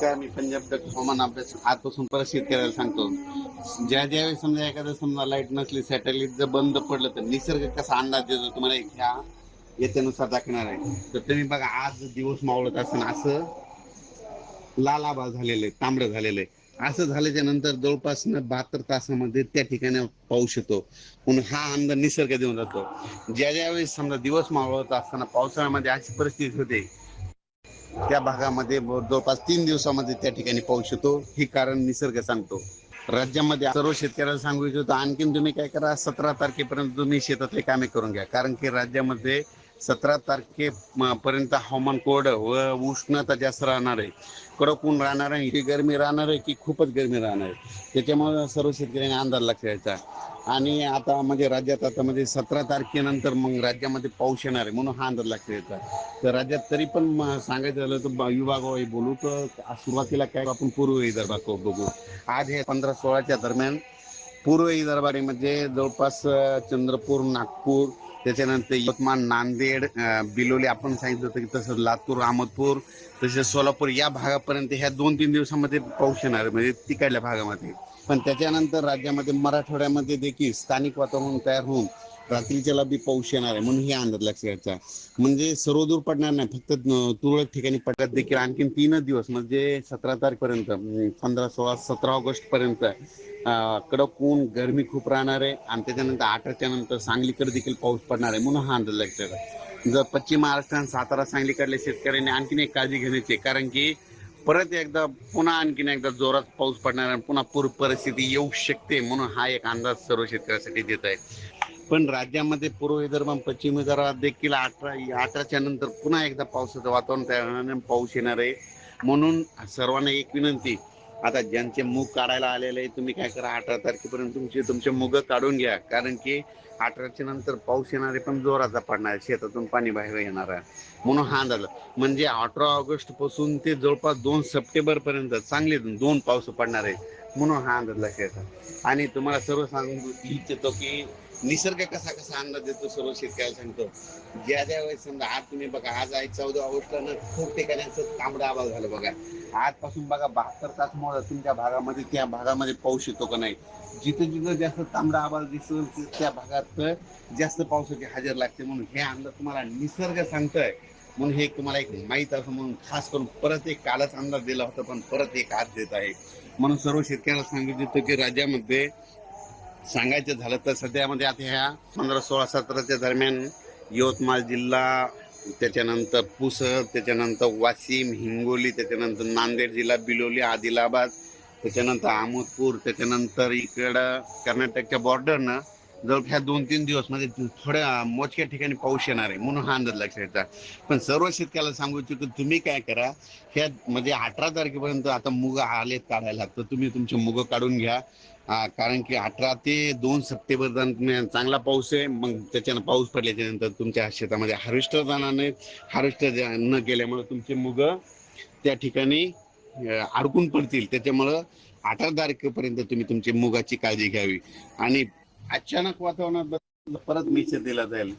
काय मी पंजाब डॉक्टर हवामान अभ्यास आजपासून परत शेतकऱ्याला सांगतो. ज्या ज्या वेळेस समजा एखादं समजा लाइट नसली सॅटेलाइट जर बंद पडलं तर निसर्ग कसा अंदाज देतो तुम्हाला एक ह्या याच्यानुसार दाखवणार आहे. तर तुम्ही बघा आज दिवस मावळत असताना असं लालाबा आभाळ झालेलं आहे तांबडं झालेलं. आहे असं झाल्याच्यानंतर जवळपास बहात्तर तासामध्ये त्या ठिकाणी पाऊस येतो. म्हणून हा अंदाज निसर्ग देऊन जातो. ज्या ज्या वेळेस समजा दिवस मावळत असताना पावसाळ्यामध्ये अशी परिस्थिती होते त्या भागामध्ये जवळपास तीन दिवसामध्ये त्या ठिकाणी पाऊस येतो. हे कारण निसर्ग सांगतो. राज्यामध्ये सर्व शेतकऱ्याला सांगू इच्छितो आणखीन तुम्ही काय करा सतरा तारखेपर्यंत तुम्ही शेतातले कामे करून घ्या. कारण की राज्यामध्ये सतरा तारखे पर्यंत हवामान कोरडं व उष्णता जास्त राहणार आहे. कडक ऊन राहणार आहे. की गरमी राहणार आहे की खूपच गरमी राहणार आहे. त्याच्यामुळे सर्व शेतकऱ्यांनी अंदाज लक्ष आणि आता म्हणजे राज्यात आता म्हणजे सतरा तारखेनंतर मग राज्यामध्ये पाऊस येणार आहे म्हणून हा अंदाज लक्ष द्यायचा तर राज्यात तरी पण म- सांगायचं झालं तर ब- विभागावर बोलू तर सुरुवातीला काय आपण पूर्व विदर्भात बघू. आज हे पंधरा सोळाच्या दरम्यान पूर्व विदर्भामध्ये म्हणजे जवळपास चंद्रपूर नागपूर त्याच्यानंतर यवतमाळ नांदेड बिलोली आपण सांगितलं होतं की तसं लातूर अहमदपूर तसेच सोलापूर या भागापर्यंत ह्या दोन तीन दिवसामध्ये पाऊस येणार आहे, म्हणजे तिकडल्या भागामध्ये. पण त्याच्यानंतर राज्यामध्ये मराठवाड्यामध्ये देखील स्थानिक वातावरण तयार होऊन रात्रीच्याला बी पाऊस येणार आहे म्हणून हे अंदाज लक्षात घ्यायचा. म्हणजे सर्वदूर पडणार नाही फक्त तुरळक ठिकाणी पडत देखील आणखीन तीनच दिवस म्हणजे सतरा तारखेपर्यंत पंधरा सोळा सतरा ऑगस्ट पर्यंत कडक ऊन गरमी खूप राहणार आहे. आणि त्याच्यानंतर आठच्या नंतर सांगलीकडे देखील पाऊस पडणार आहे म्हणून हा अंदाज लक्षात जर पश्चिम महाराष्ट्र आणि सातारा सांगलीकडल्या शेतकऱ्यांनी आणखीन एक काळजी घेण्याची आहे. कारण की परत एकदा पुन्हा आणखीन एकदा जोरात पाऊस पडणार आणि पुन्हा पूर परिस्थिती येऊ शकते म्हणून हा एक अंदाज सर्व शेतकऱ्यासाठी देत आहे. पण राज्यामध्ये पूर्व विदर्भ पश्चिम विदर्भात देखील अठरा अठराच्या नंतर पुन्हा एकदा पावसाचं वातावरण तयार होणार पाऊस येणार आहे. म्हणून सर्वांना एक विनंती आता ज्यांचे मूग काढायला आलेले आहे तुम्ही काय करा अठरा तारखेपर्यंत तुमचे तुमचे मुग काढून घ्या. कारण की अठराच्या नंतर पाऊस येणारे पण जोराचा पडणार आहे. शेतातून पाणी बाहेर येणार आहे. म्हणून हा झालं म्हणजे अठरा ऑगस्टपासून ते जवळपास दोन सप्टेंबर पर्यंत चांगले दोन पाऊस पडणार आहे म्हणून हा अंदाज लक्षात आणि तुम्हाला सर्व सांगू इच्छितो की निसर्ग कसा कसा अंदाज देतो सर्व शेतकऱ्याला सांगतो. ज्या ज्या वेळेस समजा आज तुम्ही बघा आज आहे चौदा ऑगस्टला खूप ठिकाणी तांबडा तांबडं आभाळ झालं बघा. आजपासून बघा बहात्तर तास मुळे तुमच्या भागामध्ये त्या भागामध्ये पाऊस येतो का नाही? जिथं जिथं जास्त तांबडा आवाज दिसेल त्या भागात जास्त पावसाची हजेर लागते. म्हणून हे अंदाज तुम्हाला निसर्ग सांगतोय. म्हणून हे तुम्हाला एक माहीत असं म्हणून खास करून परत एक कालच अंदाज दिला होता पण परत एक आज देत आहे. म्हणून सर्व शेतकऱ्याला सांगितलं होतं की राज्यामध्ये सांगायचं झालं तर सध्यामध्ये आता ह्या पंधरा सोळा सतराच्या दरम्यान यवतमाळ जिल्हा त्याच्यानंतर पुसद त्याच्यानंतर वाशिम हिंगोली त्याच्यानंतर नांदेड जिल्हा बिलोली आदिलाबाद त्याच्यानंतर आमोदपूर त्याच्यानंतर इकडं कर्नाटकच्या बॉर्डरनं जवळ ह्या दोन तीन दिवस म्हणजे थोड्या मोजक्या ठिकाणी पाऊस येणार आहे म्हणून हा अंदाज लक्षात येतात पण सर्व शेतकऱ्याला सांगू इच्छितो तुम्ही काय करा ह्या म्हणजे अठरा तारखेपर्यंत आता मुग आलेत काढायला तर तुम्ही तुमचे मुग काढून घ्या. हा, कारण की अठरा ते दोन सप्टेंबर दरम्यान चांगला पाऊस आहे मग त्याच्यानं पाऊस पडल्याच्या नंतर तुमच्या शेतामध्ये हार्वेस्टर जाणार नाही हार्वेस्टर न गेल्यामुळे तुमचे मुग त्या ठिकाणी अडकून पडतील. त्याच्यामुळं अठरा तारखेपर्यंत तुम्ही तुमची मुगाची काळजी घ्यावी. आणि अचानक वातावरणात परत मिक्सर दिला जाईल.